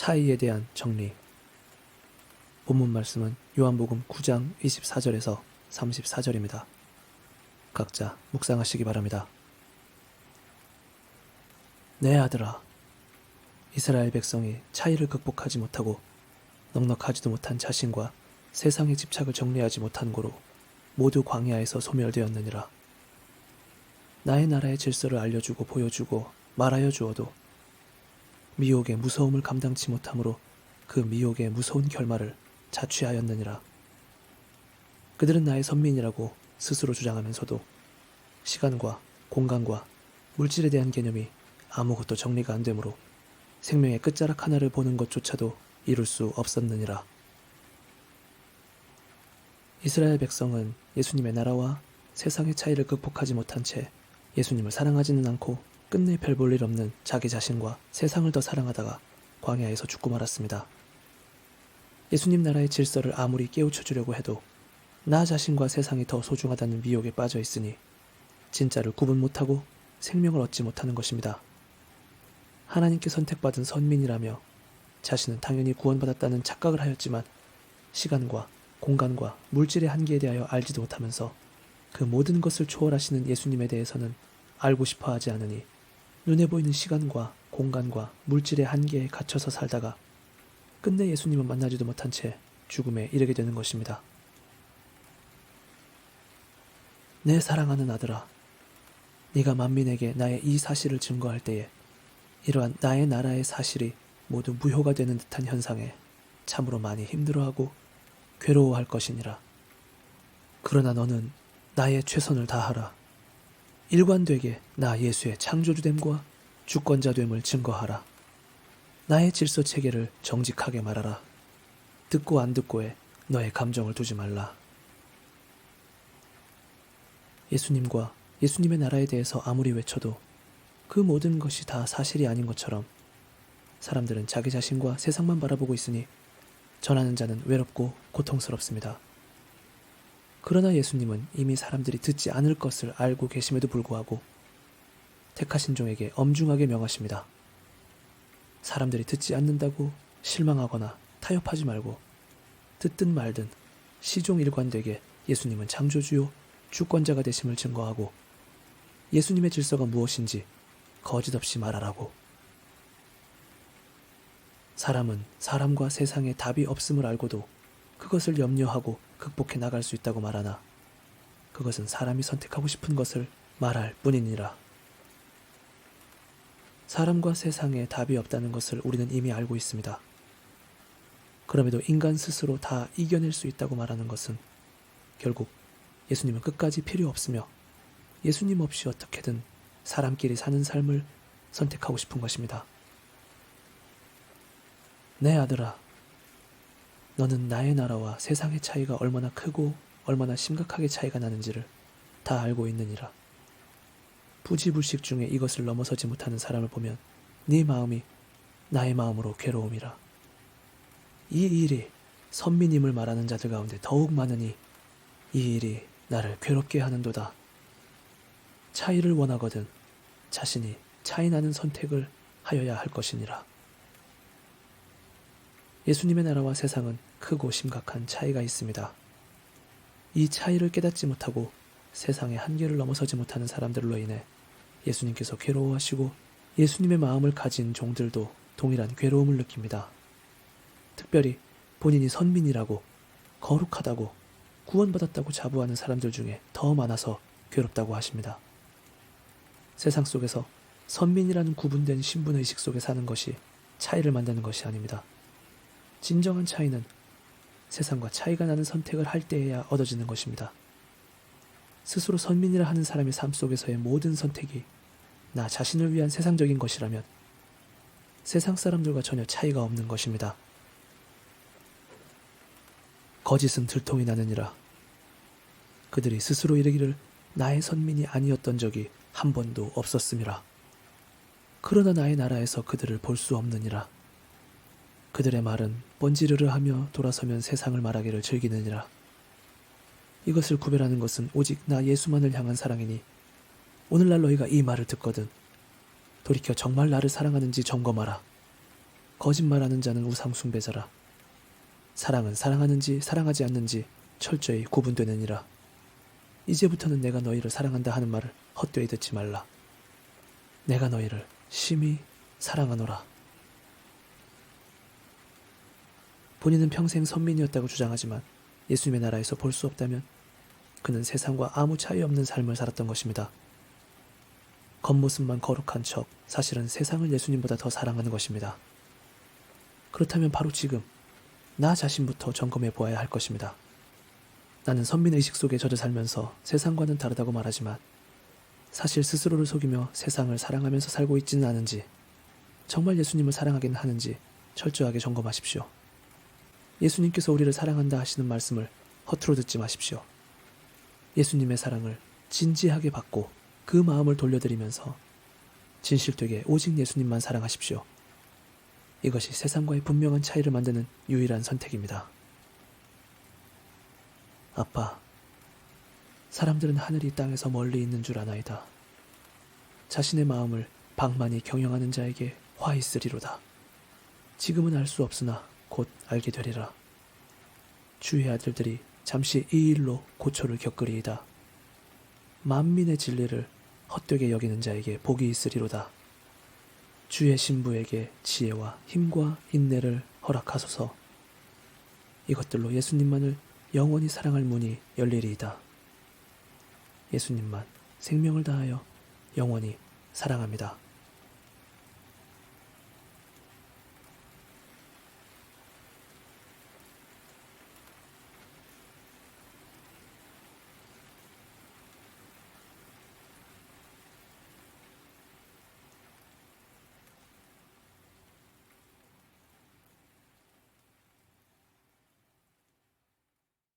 차이에 대한 정리. 본문 말씀은 요한복음 9장 24절에서 34절입니다. 각자 묵상하시기 바랍니다. 내 아들아, 이스라엘 백성이 차이를 극복하지 못하고 넉넉하지도 못한 자신과 세상의 집착을 정리하지 못한 고로 모두 광야에서 소멸되었느니라. 나의 나라의 질서를 알려주고 보여주고 말하여 주어도 미혹의 무서움을 감당치 못함으로 그 미혹의 무서운 결말을 자취하였느니라. 그들은 나의 선민이라고 스스로 주장하면서도 시간과 공간과 물질에 대한 개념이 아무것도 정리가 안 되므로 생명의 끝자락 하나를 보는 것조차도 이룰 수 없었느니라. 이스라엘 백성은 예수님의 나라와 세상의 차이를 극복하지 못한 채 예수님을 사랑하지는 않고 끝내 별 볼 일 없는 자기 자신과 세상을 더 사랑하다가 광야에서 죽고 말았습니다. 예수님 나라의 질서를 아무리 깨우쳐 주려고 해도 나 자신과 세상이 더 소중하다는 미혹에 빠져 있으니 진짜를 구분 못하고 생명을 얻지 못하는 것입니다. 하나님께 선택받은 선민이라며 자신은 당연히 구원받았다는 착각을 하였지만 시간과 공간과 물질의 한계에 대하여 알지도 못하면서 그 모든 것을 초월하시는 예수님에 대해서는 알고 싶어 하지 않으니 눈에 보이는 시간과 공간과 물질의 한계에 갇혀서 살다가 끝내 예수님을 만나지도 못한 채 죽음에 이르게 되는 것입니다. 내 사랑하는 아들아, 네가 만민에게 나의 이 사실을 증거할 때에 이러한 나의 나라의 사실이 모두 무효가 되는 듯한 현상에 참으로 많이 힘들어하고 괴로워할 것이니라. 그러나 너는 나의 최선을 다하라. 일관되게 나 예수의 창조주됨과 주권자됨을 증거하라. 나의 질서 체계를 정직하게 말하라. 듣고 안 듣고에 너의 감정을 두지 말라. 예수님과 예수님의 나라에 대해서 아무리 외쳐도 그 모든 것이 다 사실이 아닌 것처럼 사람들은 자기 자신과 세상만 바라보고 있으니 전하는 자는 외롭고 고통스럽습니다. 그러나 예수님은 이미 사람들이 듣지 않을 것을 알고 계심에도 불구하고 택하신 종에게 엄중하게 명하십니다. 사람들이 듣지 않는다고 실망하거나 타협하지 말고 듣든 말든 시종 일관되게 예수님은 창조주요 주권자가 되심을 증거하고 예수님의 질서가 무엇인지 거짓 없이 말하라고. 사람은 사람과 세상에 답이 없음을 알고도 그것을 염려하고 극복해 나갈 수 있다고 말하나 그것은 사람이 선택하고 싶은 것을 말할 뿐이니라. 사람과 세상에 답이 없다는 것을 우리는 이미 알고 있습니다. 그럼에도 인간 스스로 다 이겨낼 수 있다고 말하는 것은 결국 예수님은 끝까지 필요 없으며 예수님 없이 어떻게든 사람끼리 사는 삶을 선택하고 싶은 것입니다. 내 아들아, 너는 나의 나라와 세상의 차이가 얼마나 크고 얼마나 심각하게 차이가 나는지를 다 알고 있느니라. 부지불식 중에 이것을 넘어서지 못하는 사람을 보면 네 마음이 나의 마음으로 괴로움이라. 이 일이 선민임을 말하는 자들 가운데 더욱 많으니 이 일이 나를 괴롭게 하는도다. 차이를 원하거든 자신이 차이 나는 선택을 하여야 할 것이니라. 예수님의 나라와 세상은 크고 심각한 차이가 있습니다. 이 차이를 깨닫지 못하고 세상의 한계를 넘어서지 못하는 사람들로 인해 예수님께서 괴로워하시고 예수님의 마음을 가진 종들도 동일한 괴로움을 느낍니다. 특별히 본인이 선민이라고 거룩하다고 구원받았다고 자부하는 사람들 중에 더 많아서 괴롭다고 하십니다. 세상 속에서 선민이라는 구분된 신분의식 속에 사는 것이 차이를 만드는 것이 아닙니다. 진정한 차이는 세상과 차이가 나는 선택을 할 때에야 얻어지는 것입니다. 스스로 선민이라 하는 사람의 삶 속에서의 모든 선택이 나 자신을 위한 세상적인 것이라면 세상 사람들과 전혀 차이가 없는 것입니다. 거짓은 들통이 나느니라. 그들이 스스로 이르기를 나의 선민이 아니었던 적이 한 번도 없었음이라. 그러나 나의 나라에서 그들을 볼 수 없느니라. 그들의 말은 번지르르 하며 돌아서면 세상을 말하기를 즐기느니라. 이것을 구별하는 것은 오직 나 예수만을 향한 사랑이니 오늘날 너희가 이 말을 듣거든 돌이켜 정말 나를 사랑하는지 점검하라. 거짓말하는 자는 우상 숭배자라. 사랑은 사랑하는지 사랑하지 않는지 철저히 구분되느니라. 이제부터는 내가 너희를 사랑한다 하는 말을 헛되이 듣지 말라. 내가 너희를 심히 사랑하노라. 본인은 평생 선민이었다고 주장하지만 예수님의 나라에서 볼 수 없다면 그는 세상과 아무 차이 없는 삶을 살았던 것입니다. 겉모습만 거룩한 척 사실은 세상을 예수님보다 더 사랑하는 것입니다. 그렇다면 바로 지금 나 자신부터 점검해 보아야 할 것입니다. 나는 선민 의식 속에 젖어 살면서 세상과는 다르다고 말하지만 사실 스스로를 속이며 세상을 사랑하면서 살고 있지는 않은지 정말 예수님을 사랑하긴 하는지 철저하게 점검하십시오. 예수님께서 우리를 사랑한다 하시는 말씀을 허투루 듣지 마십시오. 예수님의 사랑을 진지하게 받고 그 마음을 돌려드리면서 진실되게 오직 예수님만 사랑하십시오. 이것이 세상과의 분명한 차이를 만드는 유일한 선택입니다. 아빠, 사람들은 하늘이 땅에서 멀리 있는 줄 아나이다. 자신의 마음을 방만히 경영하는 자에게 화 있으리로다. 지금은 알 수 없으나 곧 알게 되리라. 주의 아들들이 잠시 이 일로 고초를 겪으리이다. 만민의 진리를 헛되게 여기는 자에게 복이 있으리로다. 주의 신부에게 지혜와 힘과 인내를 허락하소서. 이것들로 예수님만을 영원히 사랑할 문이 열리리이다. 예수님만 생명을 다하여 영원히 사랑합니다.